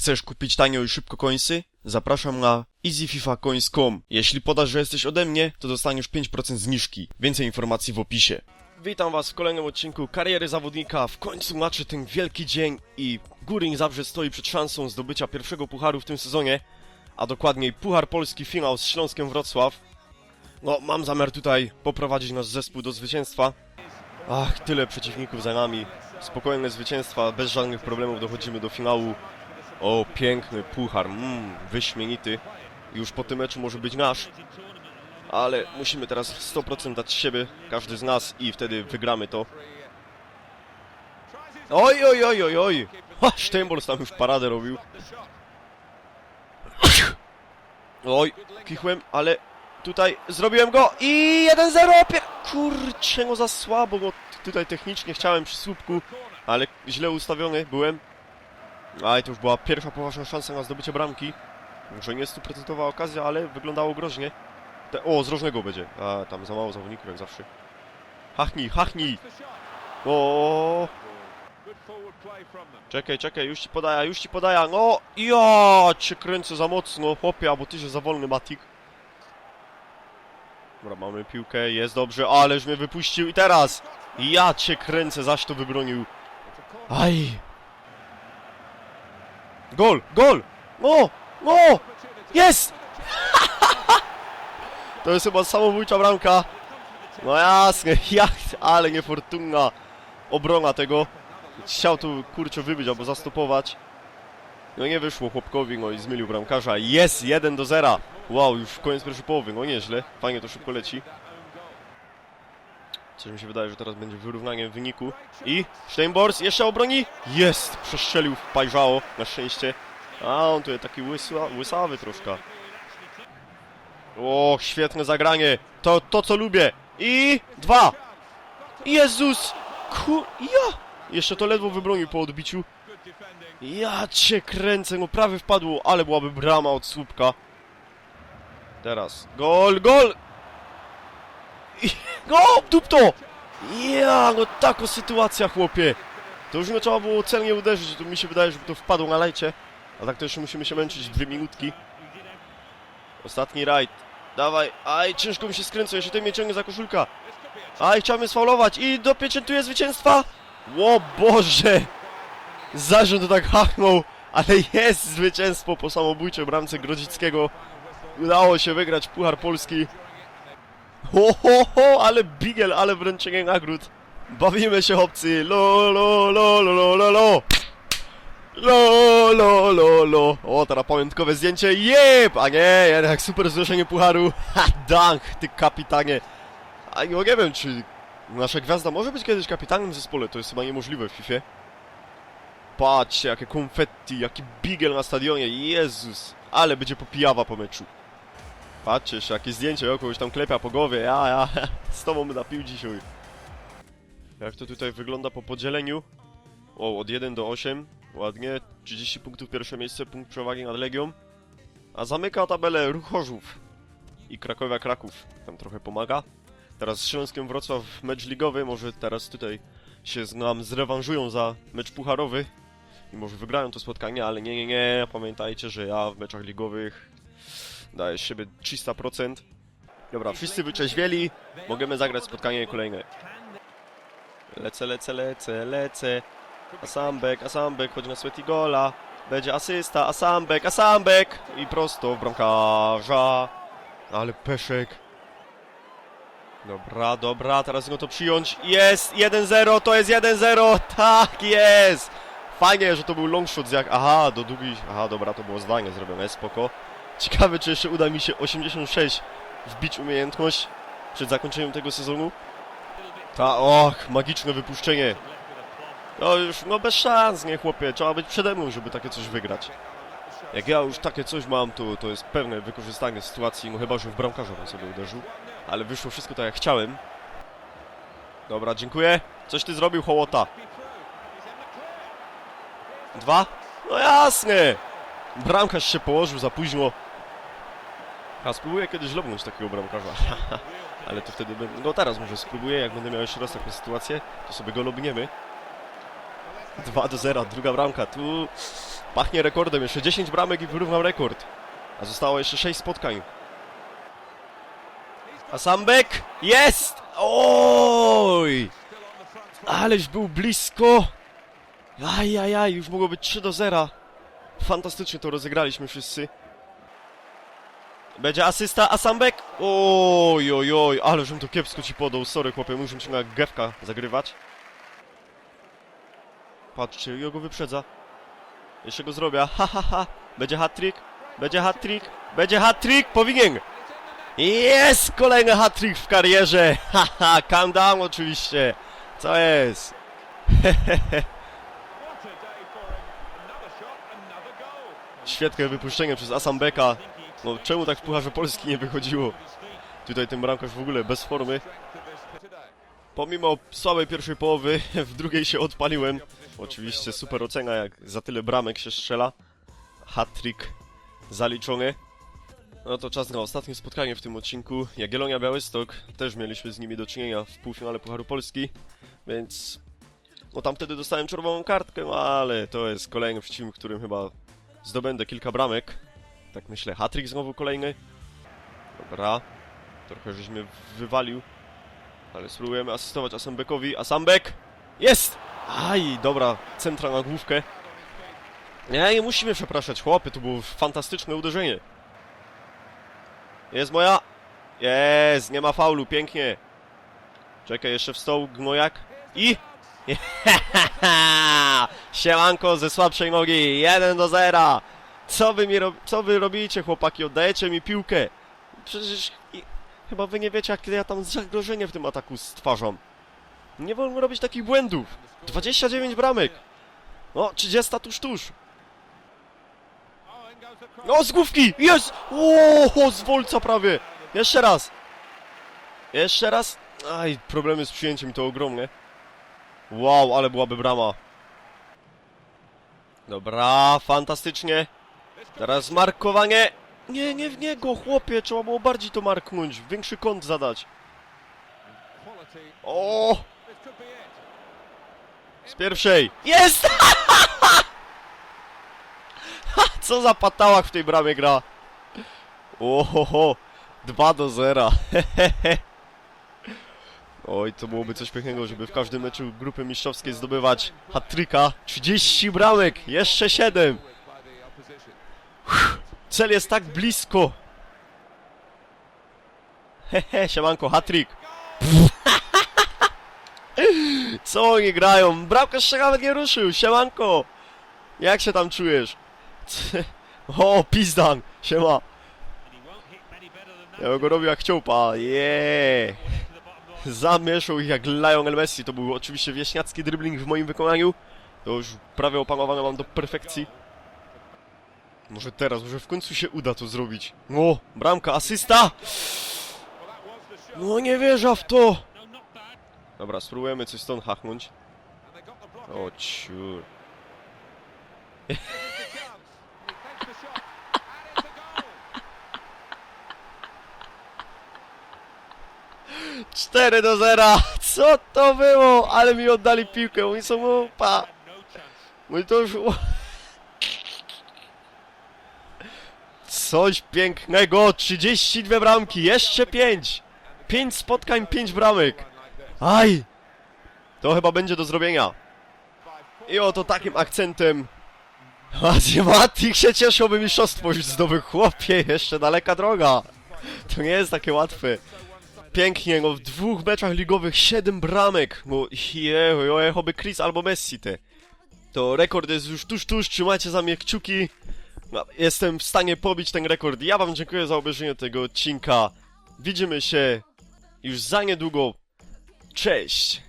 Chcesz kupić tanio i szybko końsy? Zapraszam na easyfifacoins.com. Jeśli podasz, że jesteś ode mnie, to dostaniesz 5% zniżki. Więcej informacji w opisie. Witam was w kolejnym odcinku kariery zawodnika. W końcu macie ten wielki dzień i Górnik Zabrze stoi przed szansą zdobycia pierwszego pucharu w tym sezonie, a dokładniej Puchar Polski finał z Śląskiem Wrocław. No, mam zamiar tutaj poprowadzić nasz zespół do zwycięstwa. Ach, tyle przeciwników za nami. Spokojne zwycięstwa, bez żadnych problemów dochodzimy do finału. O, piękny puchar, mmm, wyśmienity. Już po tym meczu może być nasz. Ale musimy teraz 100% dać siebie, każdy z nas i wtedy wygramy to. Oj, oj, oj, oj, oj! Ha, Steinbolz tam już paradę robił. Oj, kichłem, ale tutaj zrobiłem go i 1-0! Pier... Kurczę, no za słabo, bo tutaj technicznie chciałem przy słupku, ale źle ustawiony byłem. Aj, to już była pierwsza poważna szansa na zdobycie bramki. Może nie stuprocentowa okazja, ale wyglądało groźnie. Te, o, z rożnego będzie. A, tam za mało zawodników jak zawsze. Hachnij, hachnij! O, Czekaj, czekaj, już ci podaja, już ci podaja. No, ja cię kręcę za mocno, chłopie, albo ty się za wolny, Matik. Dobra, mamy piłkę, jest dobrze, ależ mnie wypuścił i teraz! Ja cię kręcę, zaś to wybronił. Aj! Gol, gol! No, no! Jest! to jest chyba samobójcza bramka. No jasne, jak, ale niefortunna obrona tego. Chciał tu kurczę wybić albo zastopować. No nie wyszło chłopkowi, no i zmylił bramkarza. Jest 1 do 0. Wow, już koniec pierwszej połowy, no nieźle. Fajnie to szybko leci. Coś mi się wydaje, że teraz będzie wyrównanie w wyniku. I Steinbors jeszcze obroni. Jest! Przestrzelił w Pajżało, na szczęście. A on tu jest taki łysa, łysawy troszkę. O, świetne zagranie. To, to co lubię. I dwa. Jezus! Ku... Ja! Jeszcze to ledwo wybronił po odbiciu. Ja cię kręcę, no prawie wpadło, ale byłaby brama od słupka. Teraz. Gol, gol! I... Go, dup to! Ja, no taka sytuacja, chłopie. To już nie trzeba było celnie uderzyć, to mi się wydaje, żeby to wpadło na lajcie. A tak to jeszcze musimy się męczyć dwie minutki. Ostatni rajd. Dawaj, aj, ciężko mi się skręca, jeszcze ten mnie ciągnie za koszulka. Aj, chciał mnie sfaulować i dopieczętuje zwycięstwa. O Boże! Zarząd tak hachnął, ale jest zwycięstwo po samobójczej bramce Grodzickiego. Udało się wygrać Puchar Polski. Ho, ho, ho, ale bigel, ale wręczenie nagród. Bawimy się, chłopcy. Lo, lo, lo, lo, lo, lo, lo. Lo, lo, lo, lo. O, teraz pamiątkowe zdjęcie. Jep! A nie, jednak super wzruszenie pucharu. Ha, dank, ty kapitanie. A no nie wiem, czy nasza gwiazda może być kiedyś kapitanem w zespole. To jest chyba niemożliwe w FIFA. Patrzcie, jakie konfetti, jaki bigel na stadionie. Jezus. Ale będzie popijawa po meczu. Jeszcze jakieś zdjęcie, o kogoś tam klepia po głowie. Ja, ja, z tobą będę pił dzisiaj. Jak to tutaj wygląda po podzieleniu? O, od 1 do 8. Ładnie. 30 punktów pierwsze miejsce, punkt przewagi nad Legią. A zamyka tabelę Ruch Chorzów. I Krakowia Kraków. Tam trochę pomaga. Teraz z Śląskiem Wrocław mecz ligowy. Może teraz tutaj się nam zrewanżują za mecz pucharowy. I może wygrają to spotkanie, ale nie, nie, nie. Pamiętajcie, że ja w meczach ligowych daję z siebie 300%. Dobra, wszyscy wyczeźwieli. Możemy zagrać spotkanie kolejne. Lecę, lecę, lecę, lecę. Asambek, Asambek, chodzi na Sweaty Gola. Będzie asysta, Asambek, Asambek! I prosto w bramkarza. Ale peszek. Dobra, dobra, teraz go to przyjąć. Jest! 1-0, to jest 1-0! Tak jest! Fajnie, że to był long shot z jak... Aha, do długiej... Aha, dobra, to było zdanie zrobione, spoko. Ciekawe, czy jeszcze uda mi się 86 wbić umiejętność przed zakończeniem tego sezonu. Ta, och, magiczne wypuszczenie. No już, no bez szans, nie chłopie, trzeba być przede mną, żeby takie coś wygrać. Jak ja już takie coś mam, to, to jest pewne wykorzystanie sytuacji, no chyba, że w bramkarza bym sobie uderzył. Ale wyszło wszystko tak jak chciałem. Dobra, dziękuję. Coś ty zrobił, Hołota. Dwa? No jasne! Bramkarz się położył za późno. A spróbuję kiedyś lobnąć takiego bramkarza. Ale to wtedy będę... No teraz może spróbuję, jak będę miał jeszcze raz taką sytuację, to sobie go lobniemy. 2 do 0, druga bramka. Tu Pachnie rekordem, jeszcze 10 bramek i wyrównał rekord. A zostało jeszcze 6 spotkań. A Sambek jest! Oj! Aleś był blisko! Ajajaj, już mogło być 3 do 0. Fantastycznie to rozegraliśmy wszyscy. Będzie asysta, a Sambek? Oj, oj, oj, ale żebym to kiepsko ci podał. Sorry chłopie, muszę cię na gewka zagrywać. Patrzcie, ja go wyprzedza. Jeszcze go zrobię, ha ha ha. Będzie hat-trick, będzie hat-trick, będzie hat-trick, powinien! Jest kolejny hat-trick w karierze! Haha, calm down oczywiście. Co jest? Świetne wypuszczenie przez Asambeka. No czemu tak w Pucharze Polski nie wychodziło? Tutaj ten bramkarz w ogóle bez formy. Pomimo słabej pierwszej połowy, w drugiej się odpaliłem. Oczywiście super ocena, jak za tyle bramek się strzela. Hat-trick zaliczony. No to czas na ostatnie spotkanie w tym odcinku. Jagiellonia Białystok, też mieliśmy z nimi do czynienia w półfinale Pucharu Polski, więc... No tam wtedy dostałem czerwoną kartkę, no ale to jest kolejny przeciwnik, którym chyba zdobędę kilka bramek. Tak myślę, hat-trick znowu kolejny. Dobra, trochę żeś mnie wywalił. Ale spróbujemy asystować Asambekowi. Asambek! Jest! Aj, dobra, centra na główkę. Nie, nie musimy przepraszać, chłopy, to było fantastyczne uderzenie. Jest moja. Jest, nie ma faulu, pięknie. Czekaj, jeszcze w stoł gnojak. I... Siemanko ze słabszej nogi, 1 do 0. Co wy mi rob... Co wy robicie, chłopaki? Oddajecie mi piłkę. Przecież... i- Chyba wy nie wiecie, jakie ja tam zagrożenie w tym ataku stwarzam. Nie wolno robić takich błędów. 29 bramek. No, 30 tuż tuż. No, z główki! Jest! O, z wolca prawie! Jeszcze raz! Jeszcze raz! Aj, problemy z przyjęciem to ogromne. Wow, ale byłaby brama. Dobra, fantastycznie. Teraz markowanie. Nie, nie w niego, chłopie, trzeba było bardziej to marknąć, większy kąt zadać. O! Z pierwszej. Jest! Co za patałach w tej bramie gra. Ohoho, 2 do 0. Oj, to byłoby coś pięknego, żeby w każdym meczu grupy mistrzowskiej zdobywać hat-tricka. 30 bramek, jeszcze 7. Cel jest tak blisko. Hehe, siemanko, hat-trick. Co oni grają? Bramkarz się nawet nie ruszył, siemanko. Jak się tam czujesz? O, pizdan, siema. Ja go robił jak ciołpa, jeee. Zamieszał ich jak Lionel Messi. To był oczywiście wieśniacki dribbling w moim wykonaniu. To już prawie opanowane mam do perfekcji. Może teraz, może w końcu się uda to zrobić. O, bramka, asysta! No nie wierzę w to! Dobra, spróbujemy coś stąd hachnąć. O ciur. Cztery do zera! Co to było? Ale mi oddali piłkę, oni są opa! Mój to już... Coś pięknego! 32 bramki, jeszcze 5! 5 spotkań, 5 bramek! Aj! To chyba będzie do zrobienia. I oto takim akcentem Azjematik się cieszył, by mistrzostwo już zdobył. Chłopie, jeszcze daleka droga. To nie jest takie łatwe. Pięknie, no w dwóch meczach ligowych 7 bramek. No jejo, jechoby Chris albo Messi te. To rekord jest już tuż, tuż, trzymajcie za mnie kciuki. No, jestem w stanie pobić ten rekord. Ja wam dziękuję za obejrzenie tego odcinka. Widzimy się już za niedługo. Cześć!